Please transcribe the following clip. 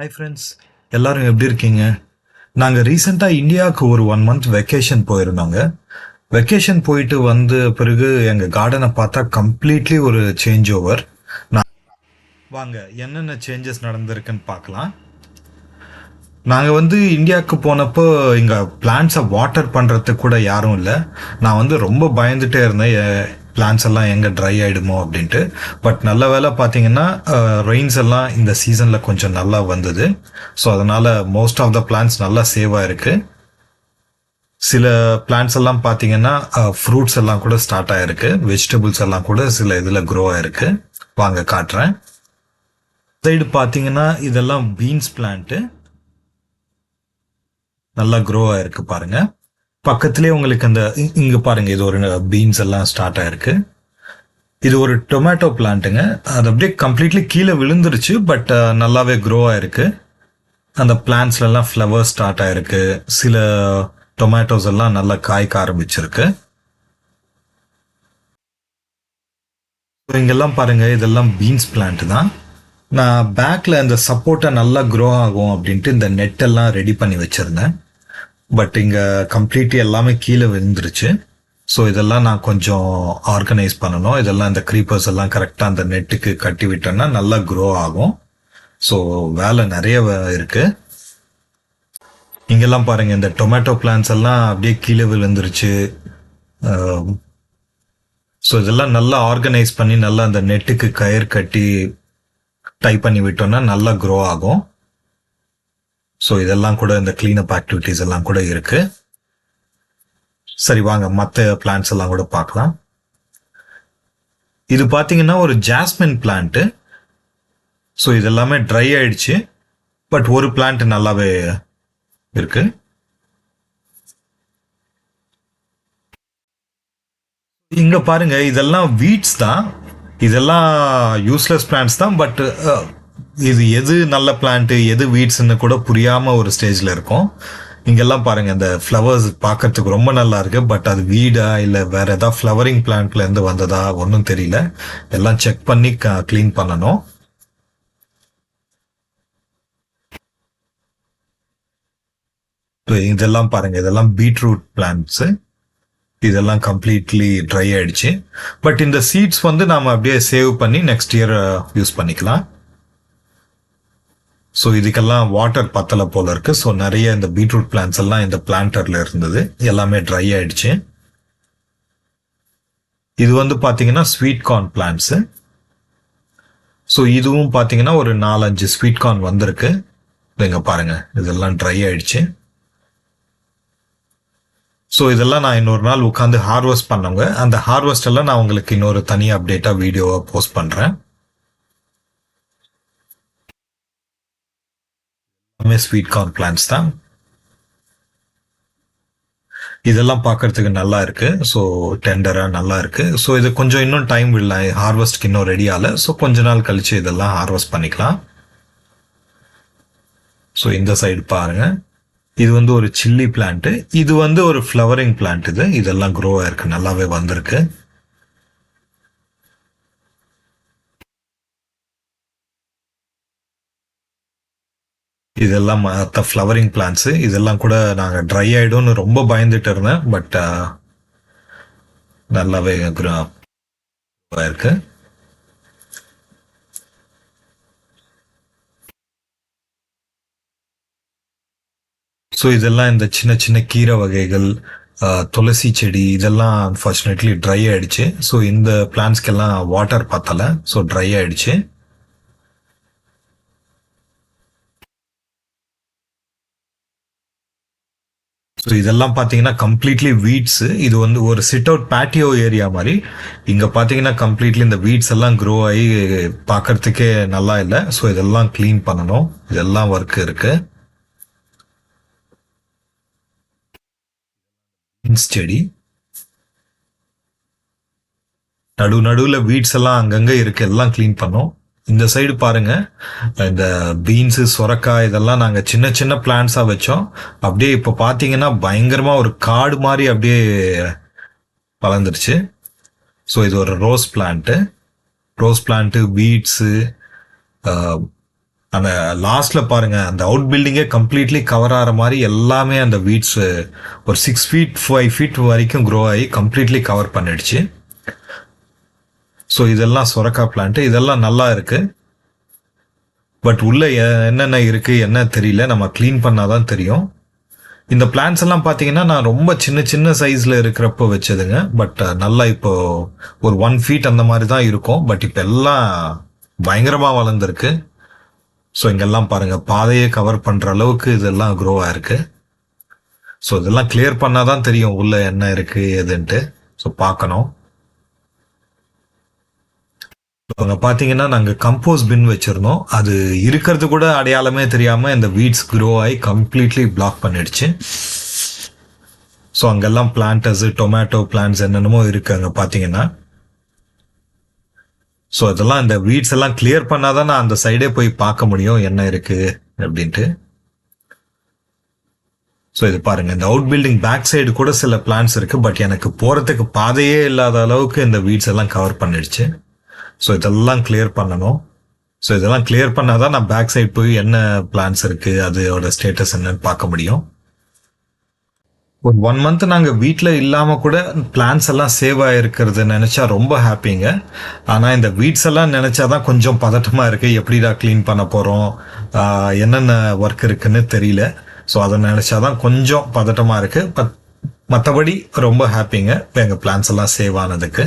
Hi friends எல்லாரும் எப்படி இருக்கீங்க? நாங்கள் ரீசெண்டாக இந்தியாவுக்கு ஒரு ஒன் மந்த் வெக்கேஷன் போயிருந்தோங்க. வெக்கேஷன் போயிட்டு வந்த பிறகு எங்கள் கார்டனை பார்த்தா கம்ப்ளீட்லி ஒரு சேஞ்ச் ஓவர் நான் வாங்க என்னென்ன சேஞ்சஸ் நடந்திருக்குன்னு பார்க்கலாம். நாங்கள் வந்து இந்தியாவுக்கு போனப்போ இங்கே பிளான்ஸை வாட்டர் பண்ணுறதுக்கு கூட யாரும் இல்லை. நான் வந்து ரொம்ப பயந்துட்டே இருந்தேன். பிளான்ஸ் எல்லாம் எங்கே ட்ரை ஆகிடுமோ அப்படின்ட்டு. பட் நல்ல வேலை பார்த்தீங்கன்னா ரெயின்ஸ் எல்லாம் இந்த சீசனில் கொஞ்சம் நல்லா வந்தது. ஸோ அதனால் மோஸ்ட் ஆஃப் த பிளான்ஸ் நல்லா சேவ் இருக்குது சில பிளான்ஸ் எல்லாம் பார்த்தீங்கன்னா ஃப்ரூட்ஸ் எல்லாம் கூட ஸ்டார்ட் ஆகிருக்கு வெஜிடபிள்ஸ் எல்லாம் கூட சில இதில் க்ரோ ஆகிருக்கு வாங்க காட்டுறேன். சைடு பார்த்தீங்கன்னா இதெல்லாம் பீன்ஸ் பிளான்ட்டு நல்லா க்ரோ ஆகிருக்கு பாருங்கள் பக்கத்துலேயே உங்களுக்கு அந்த இ- இங்க பாருங்க இது ஒரு பீன்ஸ் எல்லாம் ஸ்டார்ட் ஆயிருக்கு. இது ஒரு டொமேட்டோ பிளான்ட்டுங்க அது அப்படியே கம்ப்ளீட்லி கீழே விழுந்துருச்சு பட் நல்லாவே க்ரோ ஆயிருக்கு. அந்த பிளான்ஸ்ல ஃப்ளவர் ஸ்டார்ட் ஆயிருக்கு. சில டொமேட்டோஸ் எல்லாம் நல்லா காய்க்க ஆரம்பிச்சிருக்கு. இங்கெல்லாம் பாருங்க இதெல்லாம் பீன்ஸ் பிளான்ட் தான். நான் பேக்கில் இந்த சப்போர்ட்டை நல்லா க்ரோ ஆகும் அப்படின்ட்டு இந்த நெட்டெல்லாம் ரெடி பண்ணி வச்சுருந்தேன். பட் இங்கே கம்ப்ளீட்லி எல்லாமே கீழே விழுந்துருச்சு. ஸோ இதெல்லாம் நான் கொஞ்சம் ஆர்கனைஸ் பண்ணணும். இதெல்லாம் இந்த க்ரீப்பர்ஸ் எல்லாம் கரெக்டாக அந்த நெட்டுக்கு கட்டி விட்டோன்னா நல்லா க்ரோ ஆகும். ஸோ வேலை நிறைய வே- இருக்கு. இங்கெல்லாம் பாருங்க இந்த டொமேட்டோ பிளான்ஸ் எல்லாம் அப்படியே கீழே விழுந்துருச்சு. ஸோ இதெல்லாம் நல்லா ஆர்கனைஸ் பண்ணி நல்லா அந்த நெட்டுக்கு கயிறு கட்டி டை பண்ணி விட்டோம்னா நல்லா க்ரோ ஆகும். ஸோ இதெல்லாம் கூட இந்த க்ளீனப் ஆக்டிவிட்டீஸ் எல்லாம் கூட இருக்கு. சரி வாங்க மற்ற பிளான்ஸ் எல்லாம் கூட பார்க்கலாம். இது பார்த்தீங்கன்னா ஒரு ஜாஸ்மின் பிளான்ட்டு ஸோ இதெல்லாமே ட்ரை ஆயிடுச்சு. பட் ஒரு பிளான்ட் நல்லாவே இருக்கு. இங்க பாருங்க இதெல்லாம் வீட்ஸ் தான். இதெல்லாம் யூஸ்லெஸ் பிளான்ட்ஸ் தான் பட் இது எது நல்ல பிளான்ட் எது வீட்ஸ்னு கூட புரியாம ஒரு ஸ்டேஜ்ல இருக்கும். இங்கெல்லாம் பாருங்க இந்த ஃப்ளவர்ஸ் பார்க்கறதுக்கு ரொம்ப நல்லா இருக்கு. பட் அது வீடா இல்ல வேற ஏதாவது ஃப்ளவரிங் பிளான்ட்ல இருந்து வந்ததா ஒன்றும் தெரியல. எல்லாம் செக் பண்ணி க்ளீன் பண்ணணும். இதெல்லாம் பாருங்க இதெல்லாம் பீட்ரூட் பிளான்ட்ஸ் இதெல்லாம் கம்ப்ளீட்லி ட்ரை ஆயிடுச்சு. பட் இந்த சீட்ஸ் வந்து நாம அப்படியே சேவ் பண்ணி நெக்ஸ்ட் இயர் யூஸ் பண்ணிக்கலாம். ஸோ இதுக்கெல்லாம் வாட்டர் பத்தல போல இருக்கு. ஸோ நிறைய இந்த பீட்ரூட் பிளான்ஸ் எல்லாம் இந்த பிளான்டர்ல இருந்தது. எல்லாமே ட்ரை ஆயிடுச்சு. இது வந்து பார்த்தீங்கன்னா ஸ்வீட் கார்ன் பிளான்ஸ் ஸோ இதுவும் பார்த்தீங்கன்னா ஒரு நாலஞ்சு ஸ்வீட் கார்ன் வந்திருக்கு. இங்க பாருங்க. இதெல்லாம் ட்ரை ஆயிடுச்சு. ஸோ இதெல்லாம் நான் இன்னொரு நாள் உட்காந்து ஹார்வெஸ்ட் பண்ணவங்க. அந்த ஹார்வெஸ்ட் எல்லாம் நான் உங்களுக்கு இன்னொரு தனி அப்டேட்டா வீடியோவை போஸ்ட் பண்றேன். எல்லாமே ஸ்வீட் கார்ன் பிளான்ஸ் தான். இதெல்லாம் பார்க்கறதுக்கு நல்லா இருக்கு. ஸோ டெண்டரா நல்லா இருக்கு. ஸோ இது கொஞ்சம் இன்னும் டைம் இல்லை. ஹார்வெஸ்ட்க்கு இன்னும் ரெடி ஆகல. ஸோ கொஞ்ச நாள் கழிச்சு இதெல்லாம் ஹார்வெஸ்ட் பண்ணிக்கலாம். ஸோ இந்த சைடு பாருங்க. இது வந்து ஒரு சில்லி பிளான்ட்டு இது வந்து ஒரு ஃப்ளவரிங் பிளான்ட் இது. இதெல்லாம் க்ரோ ஆயிருக்கு. நல்லாவே வந்திருக்கு. இதெல்லாம் மற்ற ஃப்ளவரிங் பிளான்ஸு இதெல்லாம் கூட நாங்கள் ட்ரை ஆகிடும்னு ரொம்ப பயந்துட்டு இருந்தேன். பட் நல்லாவே grow ஸோ இதெல்லாம் இந்த சின்ன சின்ன கீரை வகைகள் துளசி செடி இதெல்லாம் அன்ஃபார்ச்சுனேட்லி ட்ரை ஆயிடுச்சு. ஸோ இந்த பிளான்ஸ்க்கெல்லாம் வாட்டர் பத்தல. ஸோ ட்ரை ஆயிடுச்சு. ஸோ இதெல்லாம் பார்த்தீங்கன்னா கம்ப்ளீட்லி வீட்ஸ் இது வந்து ஒரு சிட் அவுட் பேட்டியோ ஏரியா மாதிரி. இங்கே பார்த்தீங்கன்னா கம்ப்ளீட்லி இந்த வீட்ஸ் எல்லாம் க்ரோ ஆகி பார்க்கறதுக்கே நல்லா இல்லை. ஸோ இதெல்லாம் க்ளீன் பண்ணணும். இதெல்லாம் ஒர்க் இருக்கு. செடி. நடு நடுவுல வீட்ஸ் எல்லாம் அங்கங்கே இருக்கு. எல்லாம் க்ளீன் பண்ணோம். இந்த சைடு பாருங்க. இந்த பீன்ஸு சொரக்காய் இதெல்லாம் நாங்கள் சின்ன சின்ன பிளான்ஸாக வச்சோம். அப்படியே இப்போ பார்த்தீங்கன்னா பயங்கரமாக ஒரு காடு மாதிரி அப்படியே வளர்ந்துருச்சு. ஸோ இது ஒரு ரோஸ் பிளான்ட்டு ரோஸ் பிளான்ட்டு பீட்ஸு அந்த லாஸ்ட்ல பாருங்க அந்த அவுட் பில்டிங்கே கம்ப்ளீட்லி கவர் ஆகிற மாதிரி எல்லாமே அந்த வீட்ஸ் ஒரு சிக்ஸ் ஃபீட் ஃபைவ் ஃபீட் வரைக்கும் க்ரோ ஆகி கம்ப்ளீட்லி கவர் பண்ணிடுச்சு. ஸோ இதெல்லாம் சொரக்கா பிளான்ட்டு இதெல்லாம் நல்லா இருக்குது பட் உள்ளே என்னென்ன இருக்குது என்ன தெரியல. நம்ம க்ளீன் பண்ணால் தான் தெரியும். இந்த பிளான்ஸ் எல்லாம் பார்த்தீங்கன்னா நான் ரொம்ப சின்ன சின்ன சைஸில் இருக்கிறப்ப வச்சதுங்க. பட் நல்லா இப்போ ஒரு ஒன் ஃபீட் அந்த மாதிரி தான் இருக்கும். பட் இப்போ எல்லாம் பயங்கரமாக வளர்ந்துருக்கு. ஸோ இங்கெல்லாம் பாருங்கள் பாதையை கவர் பண்ணுற அளவுக்கு இதெல்லாம் க்ரோ ஆயிருக்கு. ஸோ இதெல்லாம் கிளியர் பண்ணாதான் தெரியும் உள்ளே என்ன இருக்குது எதுன்ட்டு. ஸோ பார்க்கணும். அங்க பாத்தீங்கன்னா நாங்க கம்போஸ் பின் வச்சிருந்தோம். அது இருக்கிறது கூட அடையாளமே தெரியாம இந்த வீட்ஸ் க்ரோ ஆகி கம்ப்ளீட்லி பிளாக் பண்ணிடுச்சு. ஸோ அங்கெல்லாம் பிளான்டர்ஸு டொமேட்டோ பிளான்ஸ் என்னென்னமோ இருக்கு அங்க பாத்தீங்கன்னா. ஸோ அதெல்லாம் இந்த வீட்ஸ் எல்லாம் கிளியர் பண்ணாதான் நான் அந்த சைடே போய் பார்க்க முடியும். என்ன இருக்கு அப்படின்ட்டு. ஸோ இது பாருங்க. இந்த அவுட் பில்டிங் பேக் சைடு கூட சில பிளான்ஸ் இருக்கு. பட் எனக்கு போறதுக்கு பாதையே இல்லாத அளவுக்கு இந்த வீட்ஸ் எல்லாம் கவர் பண்ணிடுச்சு. ஸோ இதெல்லாம் கிளியர் பண்ணணும். ஸோ இதெல்லாம் கிளியர் பண்ணாதான் நான் பேக் சைட் போய் என்ன பிளான்ஸ் இருக்குது அதோட ஸ்டேட்டஸ் என்னன்னு பார்க்க முடியும். ஒரு ஒன் மந்த் நாங்கள் வீட்டில் இல்லாமல் கூட பிளான்ஸ் எல்லாம் சேவ் ஆகிருக்கிறது நினச்சா ரொம்ப ஹாப்பிங்க ஆனால் இந்த வீட்ஸ் எல்லாம் நினச்சாதான் கொஞ்சம் பதட்டமாக இருக்குது எப்படிடா க்ளீன் பண்ண போகிறோம் என்னென்ன ஒர்க் இருக்குன்னு தெரியல. ஸோ அதை நினச்சாதான் கொஞ்சம் பதட்டமாக இருக்குது பட் மற்றபடி ரொம்ப ஹாப்பிங்க இப்போ எங்கள் பிளான்ஸ் எல்லாம் சேவ் ஆனதுக்கு.